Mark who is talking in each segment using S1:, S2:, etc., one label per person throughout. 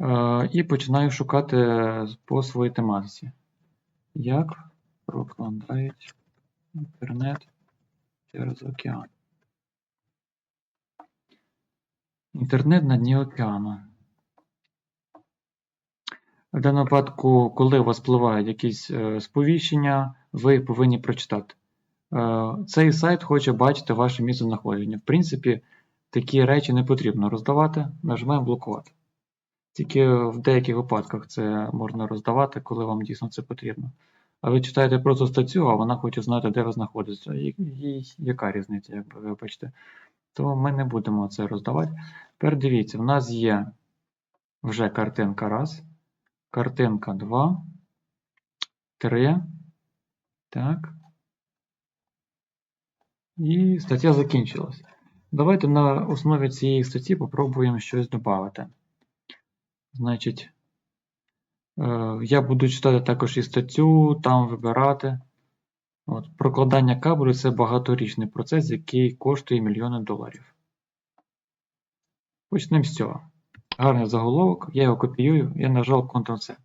S1: Е, І починаю шукати по своїй тематиці. Як прокладають інтернет через океан? Інтернет на дні океану. В даному випадку, коли у вас впливають якісь е, сповіщення, ви повинні прочитати. Е, Цей сайт хоче бачити ваше місце знаходження. В принципі, такі речі не потрібно роздавати, нажимаємо блокувати. Тільки в деяких випадках це можна роздавати, коли вам дійсно це потрібно. А ви читаєте просто статтю, а вона хоче знати, де ви знаходитеся. Їй яка різниця, як ви вибачте. То ми не будемо це роздавати. Тепер дивіться, в нас є вже картинка раз, картинка 2, 3. Так. І стаття закінчилась. Давайте на основі цієї статті попробуємо щось додати. Значить, е, я буду читати також і статтю, там вибирати. От, прокладання кабелю це багаторічний процес, який коштує мільйони доларів. Почнемо з цього. Гарний заголовок, я його копіюю, я нажав Ctrl-C.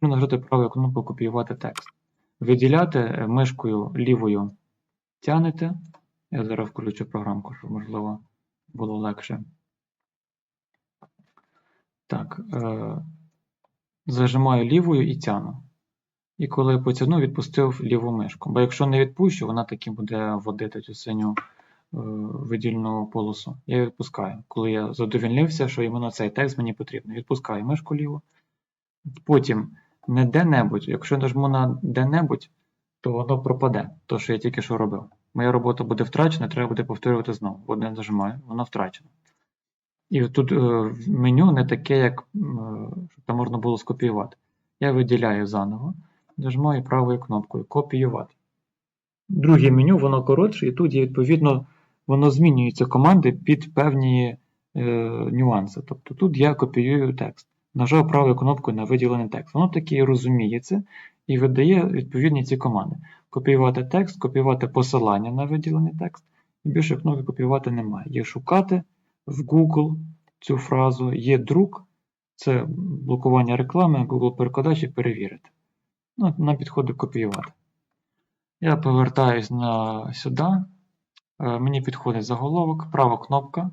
S1: Можна нажати правою кнопкою копіювати текст. Виділяти е, мишкою лівою тянете. Я зараз включу програмку, щоб можливо було легше. Так, е, зажимаю лівою і тяну. І коли потягну, відпустив ліву мишку. Бо якщо не відпущу, вона таки буде водити цю синю е, видільну полосу. Я відпускаю. Коли я задовільнився, що іменно цей текст мені потрібен. Відпускаю мишку ліву. Потім не де-небудь. Якщо нажму на де-небудь, то воно пропаде, то, що я тільки що робив. Моя робота буде втрачена, треба буде повторювати знову. Одне нажимаю, воно втрачено. І тут е, меню не таке, як е, щоб там можна було скопіювати. Я виділяю заново, нажимаю правою кнопкою Копіювати. Друге меню, воно коротше, і тут є відповідно, воно змінюється команди під певні е, нюанси. Тобто тут я копіюю текст. Нажав правою кнопкою на виділений текст. Воно таки розуміє це і видає відповідні ці команди. Копіювати текст, копіювати посилання на виділений текст. І більше кнопки копіювати немає. Є шукати в Google цю фразу, є друк, це блокування реклами, Google перекладач і перевірити. Ну, нам підходить копіювати. Я повертаюсь на сюди. Е, Мені підходить заголовок, права кнопка.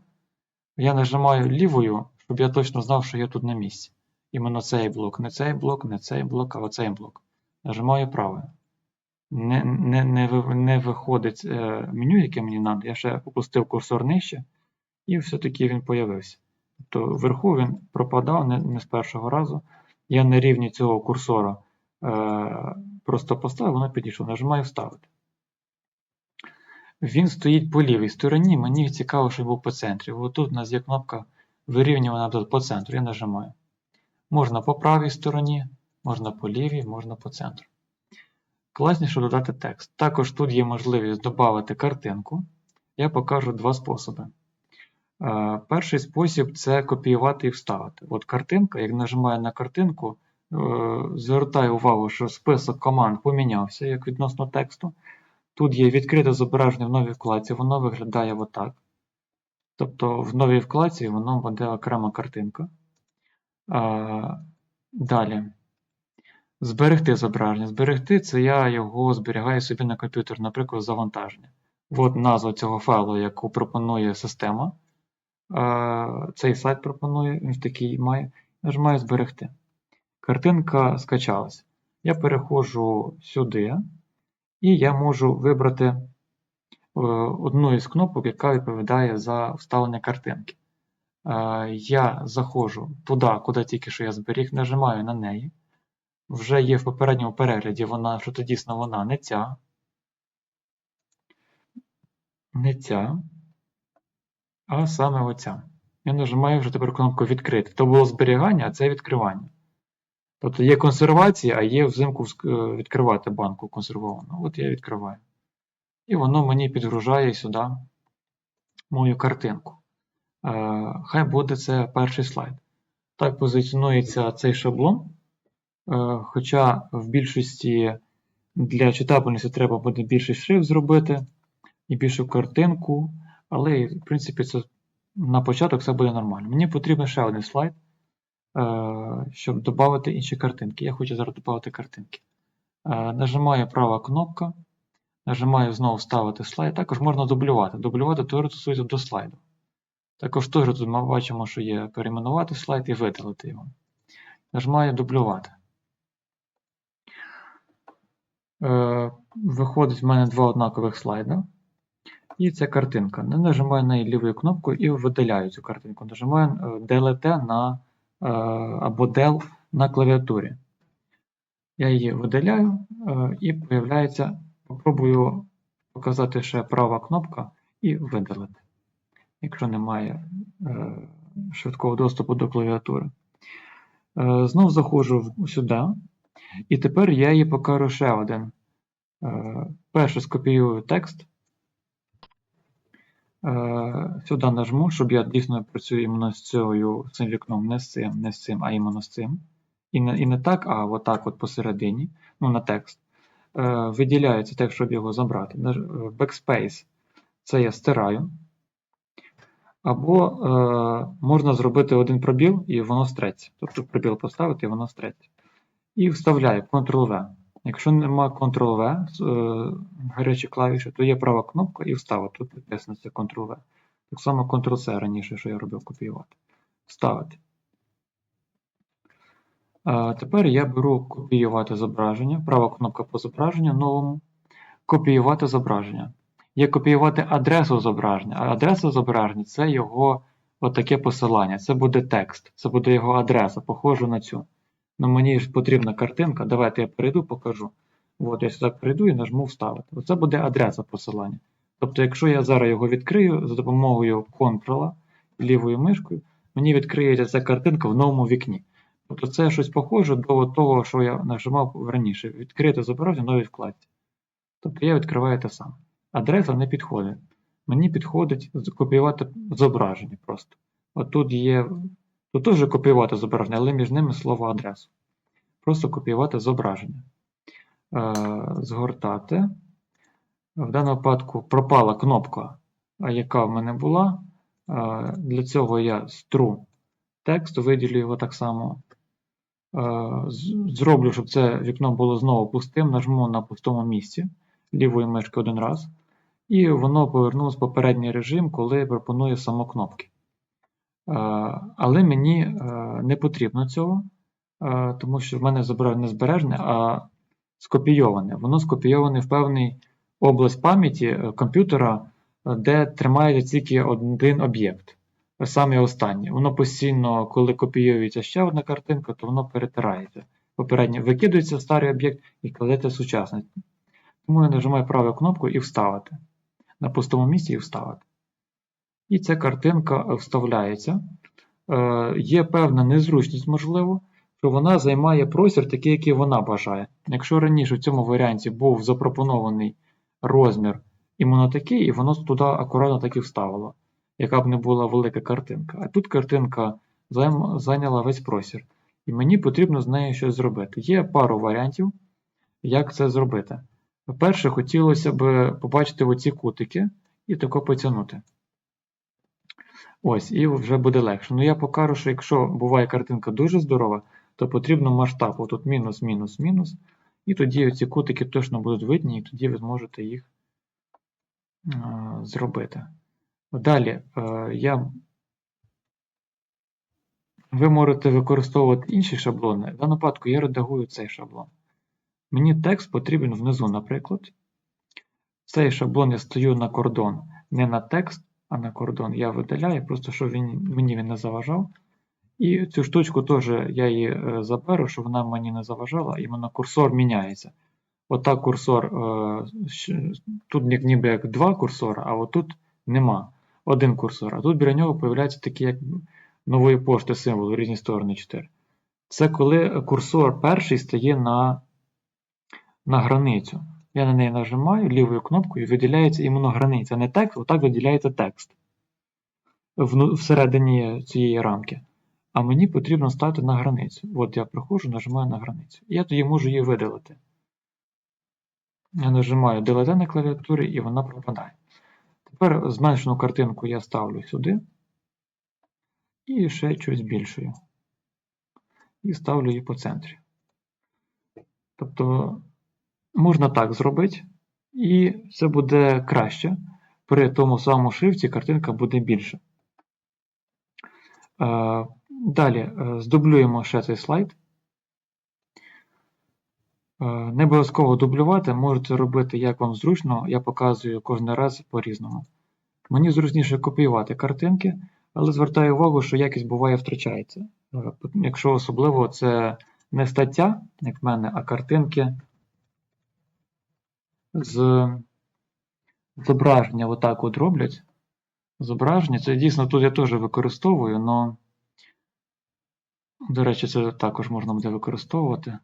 S1: Я нажимаю лівою, щоб я точно знав, що я тут на місці. Іменно цей блок, не цей блок, не цей блок, а оцей блок. Нажимаю правою. Не, не, не, не виходить е, меню, яке мені треба. Я ще опустив курсор нижче, і все-таки він появився. Тобто вверху він пропадав не, не з першого разу. Я на рівні цього курсора е, просто поставив, воно підійшло. Нажимаю вставити. Він стоїть по лівій стороні. Мені цікаво, щоб був по центрі. Ось тут у нас є кнопка вирівнювана по центру. Я нажимаю. Можна по правій стороні, можна по лівій, можна по центру. Класніше додати текст. Також тут є можливість додати картинку. Я покажу два способи. Перший спосіб це копіювати і вставити. От картинка, як нажимаю на картинку, е, звертаю увагу, що список команд помінявся як відносно тексту. Тут є відкрите зображення в новій вкладці, воно виглядає отак. Тобто в новій вкладці воно буде окрема картинка. Далі. Зберегти зображення. Зберегти це я його зберігаю собі на комп'ютер, наприклад, завантаження. От назва цього файлу, яку пропонує система. Цей сайт пропонує, він такий має. Нажимаю зберегти. Картинка скачалась. Я переходжу сюди, і я можу вибрати е, одну із кнопок, яка відповідає за вставлення картинки. Е, Я заходжу туди, куди тільки що я зберіг, нажимаю на неї. Вже є в попередньому перегляді вона, що то дійсно вона не ця. Не ця, а саме оця. Я нажимаю вже тепер кнопку відкрити. То було зберігання, а це відкривання. Тобто є консервація, а є взимку е, відкривати банку консервовану. От я відкриваю. І воно мені підгружає сюди мою картинку. Е, Хай буде це перший слайд. Так позиціонується цей шаблон. Е, Хоча в більшості для читабельності треба буде більший шрифт зробити і більшу картинку, але в принципі це на початок це буде нормально. Мені потрібен ще один слайд. е, щоб додати інші картинки. Я хочу зараз додати картинки. Е, Нажимаю права кнопка, нажимаю знову вставити слайд. Також можна дублювати. Дублювати теж стосується до слайду. Також теж тут ми бачимо, що є перейменувати слайд і видалити його. Нажимаю дублювати. Е, Виходить в мене два однакових слайда. І це картинка. Не нажимаю на лівою кнопкою і видаляю цю картинку. Нажимаю е, Delete на, е, або Del на клавіатурі. Я її видаляю е, і появляється. Попробую показати ще права кнопка і видалити. Якщо немає е, швидкого доступу до клавіатури. Е, Знов заходжу сюди. І тепер я їй покажу ще один. Е, Перше скопіюю текст. Е, Сюди нажму, щоб я дійсно працюю іменно з цією цим вікном, не з цим, не з цим, а іменно з цим. І не, і не так, а отак от посередині, ну на текст. Е, Виділяється текст, щоб його забрати. Е, Backspace це я стираю. Або е, можна зробити один пробіл і воно стреться. Тобто пробіл поставити і воно стреться. І вставляю Ctrl-V. Якщо нема Ctrl-V, е, гарячі клавіші, то є права кнопка і вставити. Тут це Ctrl-V. Так само Ctrl-C раніше, що я робив, копіювати. Вставити. Тепер я беру копіювати зображення. Права кнопка по зображенню новому. Копіювати зображення. Є копіювати адресу зображення. А адреса зображення це його отаке посилання. Це буде текст, це буде його адреса, похожа на цю. Ну мені ж потрібна картинка. Давайте я перейду, покажу. От я сюди перейду і нажму вставити. Оце буде адреса посилання. Тобто, якщо я зараз його відкрию за допомогою Ctrl лівою мишкою, мені відкриється ця картинка в новому вікні. Тобто це щось похоже до того, що я нажимав раніше. Відкрити зображення новій вкладці. Тобто я відкриваю те саме. Адреса не підходить. Мені підходить копіювати зображення просто. От тут є. Тут теж копіювати зображення, але між ними слово адресу. Просто копіювати зображення. Е, згортати. В даному випадку пропала кнопка, яка в мене була. Е, для цього я стру текст, виділю його так само. Е, зроблю, щоб це вікно було знову пустим, нажму на пустому місці лівої мишки один раз. І воно повернулося в попередній режим, коли пропонує само кнопки. Е, Але мені е, не потрібно цього, е, тому що в мене зображення не збережне, а скопійоване. Воно скопійоване в певний область пам'яті комп'ютера, де тримається тільки один об'єкт. Саме останнє. Воно постійно, коли копіюється ще одна картинка, то воно перетирається. Попередньо викидується старий об'єкт і кладеться сучасний. Тому я нажимаю праву кнопку і вставити. На пустому місці і вставити. І ця картинка вставляється. Е, є певна незручність, можливо, що вона займає простір такий, який вона бажає. Якщо раніше в цьому варіанті був запропонований розмір іменно такий, і воно туди акуратно так і вставило, яка б не була велика картинка. А тут картинка зайняла весь простір. І мені потрібно з нею щось зробити. Є пару варіантів, як це зробити. По-перше, хотілося б побачити оці кутики і тако потягнути. Ось, і вже буде легше. Ну я покажу, що якщо буває картинка дуже здорова, то потрібно масштаб. Отут мінус, мінус, мінус. І тоді ці кутики точно будуть видні, і тоді ви зможете їх зробити. Далі е, я... ви можете використовувати інші шаблони. В даному випадку я редагую цей шаблон. Мені текст потрібен внизу, наприклад. Цей шаблон я стою на кордон не на текст, а на кордон я видаляю, просто щоб він, мені він не заважав. І цю штучку теж я її е, заберу, щоб вона мені не заважала, іменно курсор міняється. Отак курсор, е, тут ніби як два курсора, а отут нема. Один курсор. А тут біля нього появляється такий як нової пошти символ в різні сторони 4. Це коли курсор перший стає на, на границю. Я на неї нажимаю лівою кнопкою, виділяється іменно границя. Не текст, отак виділяється текст всередині цієї рамки. А мені потрібно стати на границю. От я проходжу, нажимаю на границю. І я тоді можу її видалити. Я нажимаю Delete на клавіатурі і вона пропадає. Тепер зменшену картинку я ставлю сюди. І ще щось збільшую. і ставлю її по центрі. Тобто можна так зробити, і це буде краще. При тому самому шрифті картинка буде більша. Е, Далі е, здублюємо ще цей слайд. Е, Не обов'язково дублювати, можете робити як вам зручно, я показую кожен раз по-різному. Мені зручніше копіювати картинки, але звертаю увагу, що якість буває втрачається. Е, Якщо особливо це не стаття, як в мене, а картинки з зображення отак от роблять. Зображення, це дійсно тут я теж використовую, але, до речі, це також можна буде використовувати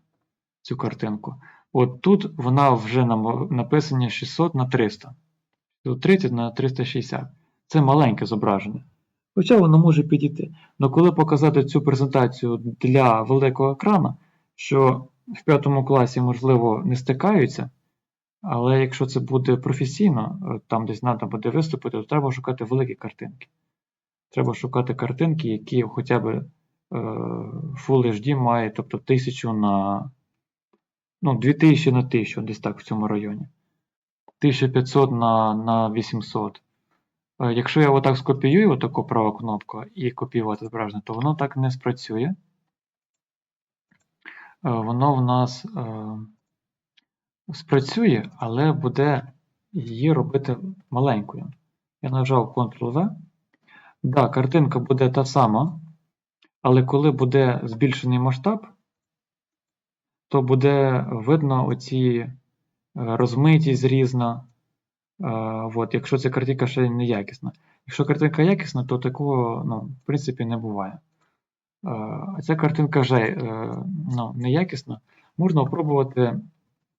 S1: цю картинку. От тут вона вже нам написана 600 на 300. 30 на 360. Це маленьке зображення. Хоча воно може підійти. Але коли показати цю презентацію для великого екрану, що в п'ятому класі, можливо, не стикаються, але якщо це буде професійно, е, там десь треба буде виступити, то треба шукати великі картинки. Треба шукати картинки, які хоча б е, Full HD має, тобто 1000 на ну, 2000 на 1000, десь так в цьому районі. 1500 на, на 800. Е, Якщо я отак скопіюю отаку праву кнопку і копіювати зображення, то воно так не спрацює. Воно в нас спрацює, але буде її робити маленькою. Я нажав Ctrl-V. Да, картинка буде та сама, але коли буде збільшений масштаб, то буде видно оці е, розмитість різна. Е, От, якщо ця картинка ще не якісна. Якщо картинка якісна, то такого ну, в принципі не буває. Е, А ця картинка вже ну, неякісна. Можна спробувати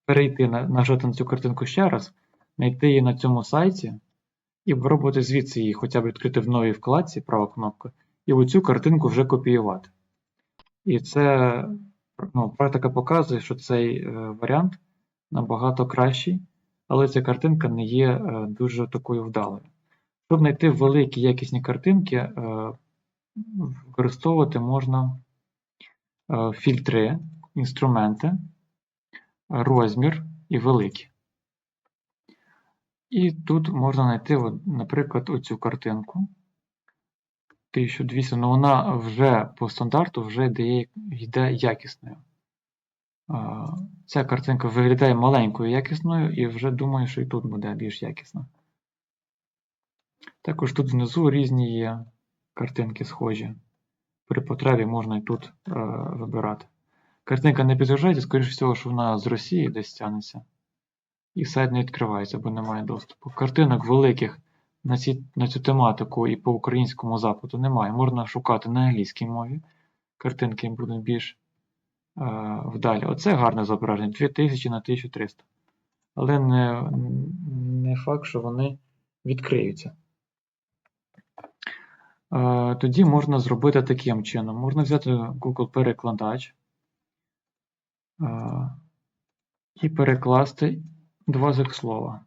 S1: перейти, на- нажати на цю картинку ще раз, знайти її на цьому сайті і спробувати звідси її хоча б відкрити в новій вкладці, права кнопка, і оцю картинку вже копіювати. І це ну, практика показує, що цей е, варіант набагато кращий, але ця картинка не є е, дуже такою вдалою. Щоб знайти великі якісні картинки, е, використовувати можна фільтри, інструменти, розмір і великі. І тут можна знайти, наприклад, оцю картинку. 1200, але вона вже по стандарту вже йде, йде якісною. Ця картинка виглядає маленькою якісною, і вже думаю, що і тут буде більш якісна. Також тут внизу різні є картинки схожі. При потребі можна і тут е, вибирати. Картинка не підтверджується, скоріше всього, що вона з Росії десь тягнеться. І сайт не відкривається, бо немає доступу. Картинок великих на, ці, на цю тематику і по українському запиту немає. Можна шукати на англійській мові. Картинки будуть більш е, вдалі. Оце гарне зображення 2000 на 1300. Але не, не факт, що вони відкриються. Е, тоді можна зробити таким чином. Можна взяти Google перекладач е, і перекласти два цих слова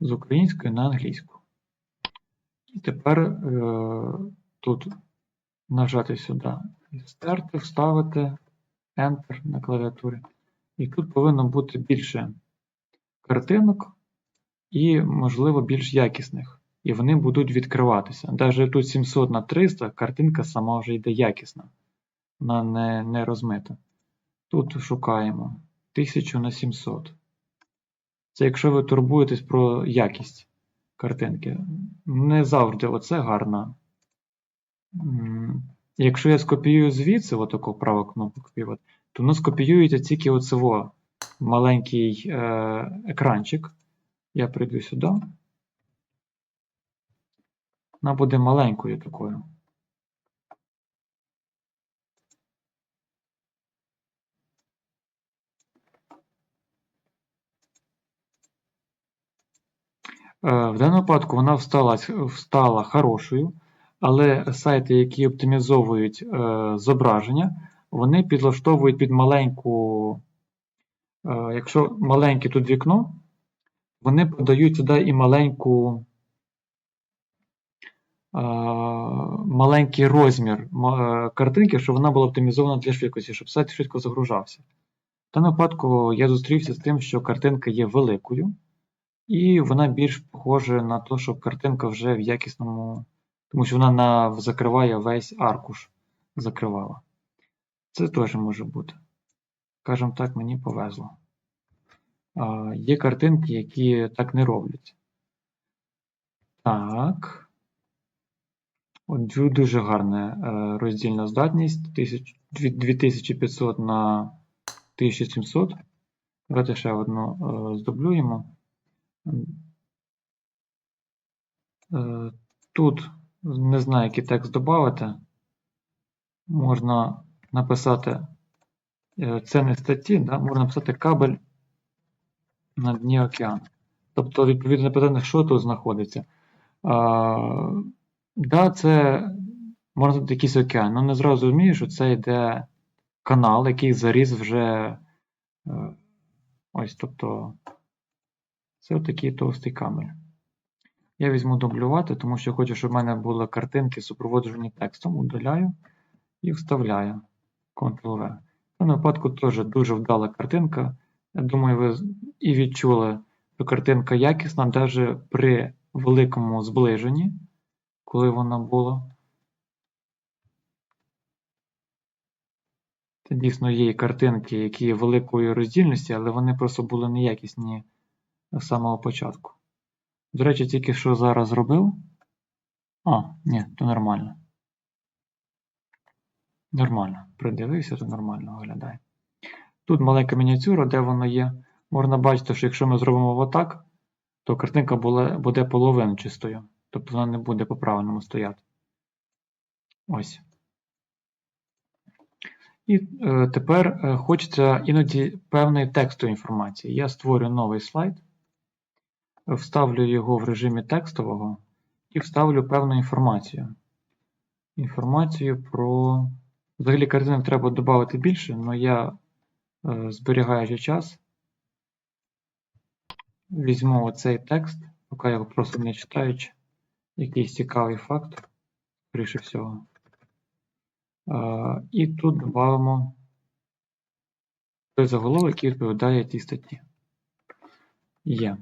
S1: з української на англійську. І тепер е, тут нажати сюди і стерти, вставити Enter на клавіатурі. І тут повинно бути більше картинок і, можливо, більш якісних. І вони будуть відкриватися. Навіть тут 700 на 300 картинка сама вже йде якісна. Вона не, не розмита. Тут шукаємо 1000 на 700. Це якщо ви турбуєтесь про якість картинки. Не завжди оце гарно. Якщо я скопіюю звідси, отаку праву кнопку копіювати, то воно скопіюється тільки оцево маленький е, екранчик. Я прийду сюди. Вона буде маленькою такою. Е, В даному випадку вона встала, встала хорошою, але сайти, які оптимізовують е, зображення, вони підлаштовують під маленьку. Е, якщо маленьке тут вікно, вони подають сюди і маленьку маленький розмір е, картинки, щоб вона була оптимізована для швидкості, щоб сайт швидко загружався. В даному випадку я зустрівся з тим, що картинка є великою, і вона більш похожа на те, що картинка вже в якісному, тому що вона на, закриває весь аркуш. Закривала. Це теж може бути. Скажімо так, мені повезло. А, є картинки, які так не роблять. Так. От дуже гарна е, роздільна здатність. 2500 на 1700. Давайте ще одну е, здублюємо. Е, Тут не знаю, який текст додати. Можна написати е, це не статті, да? можна написати кабель на дні океану. Тобто, відповідно на питання, що тут знаходиться. А, да, це можна сказати якийсь океан, але не зразу розумію, що це йде канал, який заріз вже. е, Ось, тобто, це такий товстий камель. Я візьму дублювати, тому що хочу, щоб в мене були картинки супроводжені текстом. Удаляю і вставляю. Ctrl-V. В даному випадку теж дуже вдала картинка. Я думаю, ви і відчули, що картинка якісна навіть при великому зближенні, коли вона була. Це дійсно є картинки, які є великої роздільності, але вони просто були неякісні з самого початку. До речі, тільки що зараз зробив. А, ні, то нормально. Нормально. Придивився, то нормально виглядає. Тут маленька мініатюра, де воно є. Можна бачити, що якщо ми зробимо отак, то картинка буде половину чистою. Тобто вона не буде по-правильному стояти. Ось. І е, тепер е, хочеться іноді певної текстової інформації. Я створю новий слайд, вставлю його в режимі текстового і вставлю певну інформацію. Інформацію про. Взагалі картинок треба додати більше, але я, е, зберігаючи час, візьму оцей текст, поки його просто не читаючи, якийсь цікавий факт, скоріше всього. Е, І тут додамо той заголовок, який відповідає тій статті. Є.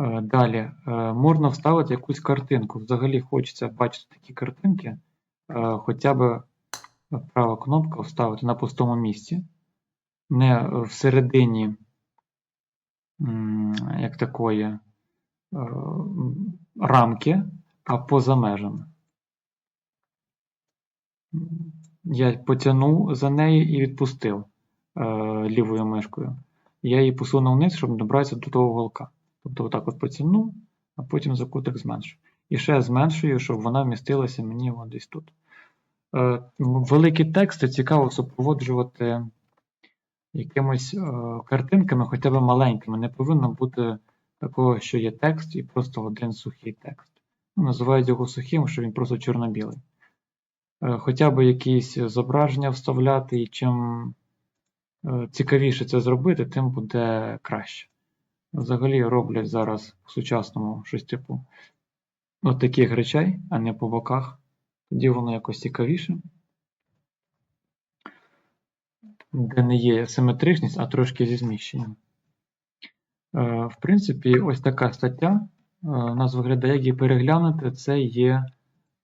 S1: Е, Далі е, можна вставити якусь картинку. Взагалі хочеться бачити такі картинки, е, хоча б права кнопка вставити на пустому місці, не всередині як такої рамки, а поза межами. Я потягнув за неї і відпустив лівою мишкою. Я її посунув вниз, щоб добратися до того уголка. Тобто отак от потягнув, а потім закуток зменшив. І ще зменшую, щоб вона вмістилася мені десь тут. Е, великі тексти цікаво супроводжувати якимось е, картинками, хоча б маленькими. Не повинно бути такого, що є текст і просто один сухий текст. Ну, називають його сухим, що він просто чорно-білий. Е, хоча б якісь зображення вставляти, і чим е, цікавіше це зробити, тим буде краще. Взагалі роблять зараз по сучасному щось типу от таких речей, а не по боках. Тоді воно якось цікавіше. Де не є симетричність, а трошки зі зміщенням. Е, В принципі, ось така стаття е, у нас виглядає, як її переглянути, це є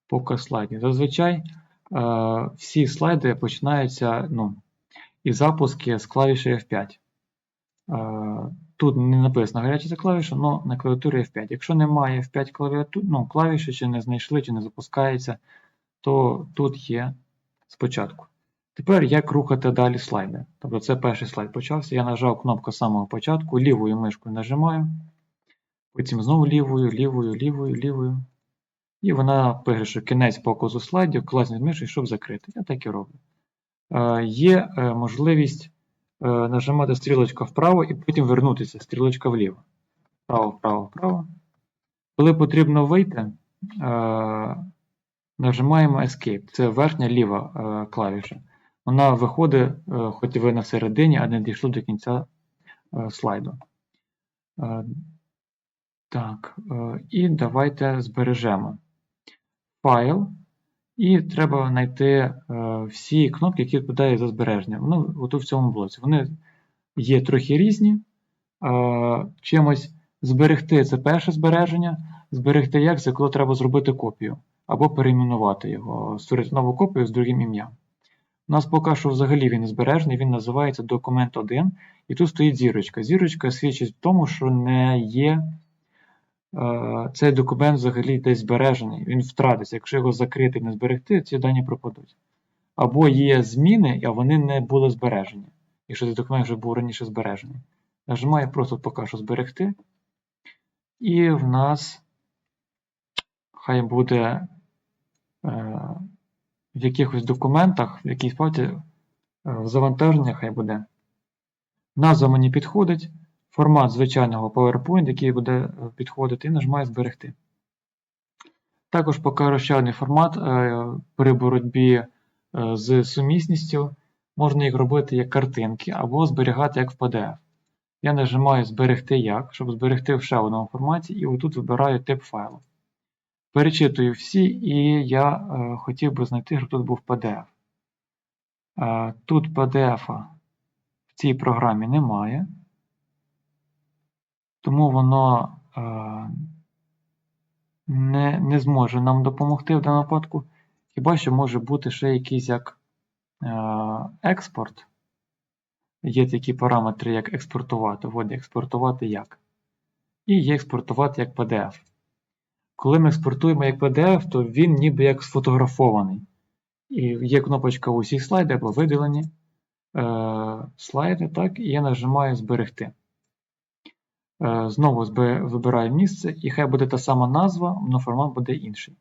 S1: показ слайдів. Зазвичай е, всі слайди починаються ну, і запуски з клавіші F5. Тут не написано гаряча клавіша, але на клавіатурі F5. Якщо немає F5 клавіатур, ну, клавіші, чи не знайшли, чи не запускається, то тут є спочатку. Тепер як рухати далі слайди. Тобто це перший слайд почався. Я нажав кнопку з самого початку, лівою мишкою нажимаю, потім знову лівою, лівою, лівою, лівою. І вона пише, кінець показу слайдів, класніть мишою, щоб закрити. Я так і роблю. Е, є е, можливість нажимати стрілочка вправо і потім вернутися, стрілочка вліво. Вправо, вправо, вправо. Коли потрібно вийти, е, нажимаємо Escape. Це верхня ліва е, клавіша. Вона виходить, е, хоч ви на середині, а не дійшло до кінця е, слайду. Е, Так, е, і давайте збережемо. файл, і треба знайти е, всі кнопки, які відповідають за збереження. Вони отут в цьому блоці. Вони є трохи різні. Е, чимось зберегти це перше збереження. Зберегти як це коли треба зробити копію або перейменувати його, створити нову копію з другим ім'ям. У нас поки що взагалі він збережений, він називається документ 1, і тут стоїть зірочка. Зірочка свідчить в тому, що не є цей документ взагалі десь збережений, він втратиться. Якщо його закрити і не зберегти, ці дані пропадуть. Або є зміни, а вони не були збережені. Якщо цей документ вже був раніше збережений. Нажимаю просто поки що зберегти. І в нас хай буде е, в якихось документах, в якійсь папці, е, в завантаженні хай буде. Назва мені підходить, формат звичайного PowerPoint, який буде е, підходити, і нажимаю зберегти. Також покажу ще один формат е, при боротьбі е, з сумісністю. Можна їх робити як картинки або зберігати як в PDF. Я нажимаю Зберегти як, щоб зберегти в ще одному форматі, і отут вибираю тип файлу. Перечитую всі, і я хотів би знайти, щоб тут був PDF. Тут PDF в цій програмі немає, тому воно е, не, не зможе нам допомогти в даному випадку. Хіба що може бути ще якийсь як е, експорт. Є такі параметри, як експортувати. От експортувати як. І є експортувати як PDF. Коли ми експортуємо як PDF, то він ніби як сфотографований. І є кнопочка усі слайди або виділені е, слайди, так, і я нажимаю Зберегти. Е, знову вибираю місце, і хай буде та сама назва, але формат буде інший.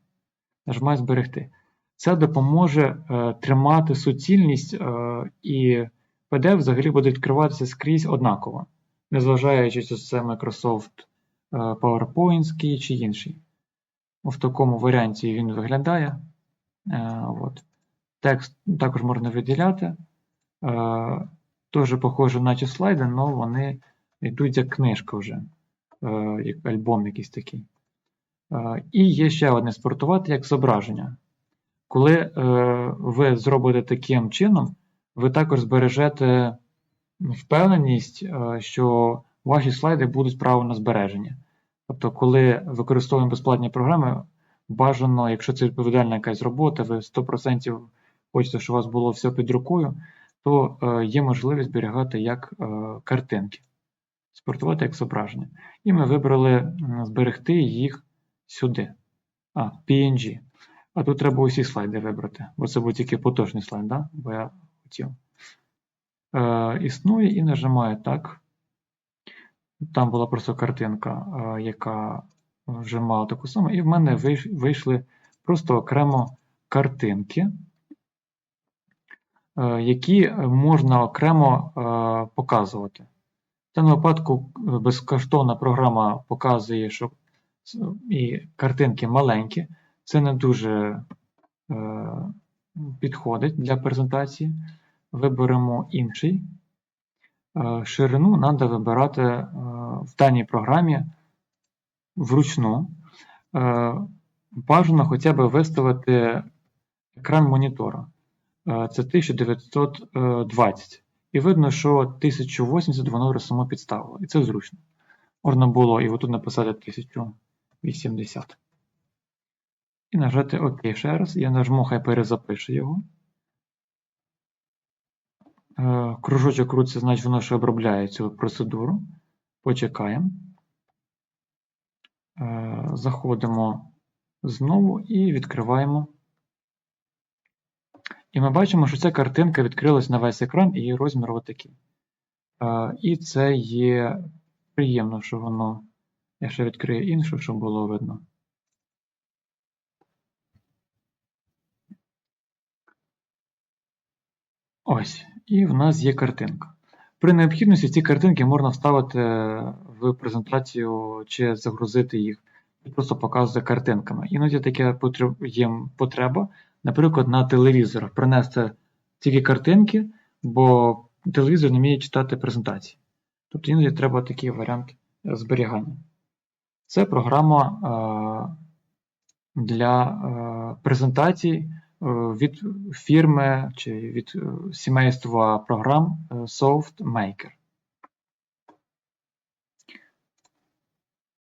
S1: Нажимаю Зберегти. Це допоможе е, тримати суцільність, е, і PDF взагалі буде відкриватися скрізь однаково, незважаючи, чи це Microsoft PowerPoint чи інший. В такому варіанті він виглядає. От. Текст також можна виділяти. Теж похоже, наче слайди, але вони йдуть як книжка вже, е, як альбом якийсь такий. Е, І є ще одне спортувати як зображення. Коли е, ви зробите таким чином, ви також збережете впевненість, що ваші слайди будуть правильно збережені. Тобто, коли використовуємо безплатні програми, бажано, якщо це відповідальна якась робота, ви 100% хочете, щоб у вас було все під рукою, то є можливість зберігати як картинки, спортувати як зображення. І ми вибрали зберегти їх сюди. А, PNG. А тут треба усі слайди вибрати, бо це був тільки поточний слайд, да? бо я хотів. Е, існує і нажимаю так. Там була просто картинка, е, яка вже мала таку саму, і в мене вийш- вийшли просто окремо картинки, е, які можна окремо е, показувати. В даному випадку е, безкоштовна програма показує, що і картинки маленькі. Це не дуже е, підходить для презентації. Виберемо інший. Е, Ширину треба вибирати е, в даній програмі вручну. Е, Бажано хоча б виставити екран монітора. Е, Це 1920. І видно, що 1080 воно вже само підставило. І це зручно. Можна було і отут написати 1080. І нажати ОК ще раз. Я нажму, хай перезапише його. Е, Кружочок крутиться, значить воно ще обробляє цю процедуру. Почекаємо. Е, Заходимо знову і відкриваємо. І ми бачимо, що ця картинка відкрилась на весь екран і її розмір отакий. І це є приємно, що воно. Я ще відкрию іншу, щоб було видно. Ось, і в нас є картинка. При необхідності ці картинки можна вставити в презентацію чи загрузити їх. І просто показувати картинками. Іноді таке є потреба, наприклад, на телевізорах принести тільки картинки, бо телевізор не вміє читати презентації. Тобто іноді треба такий варіант е, зберігання. Це програма для е, презентацій е, від фірми чи від е, сімейства програм е, SoftMaker.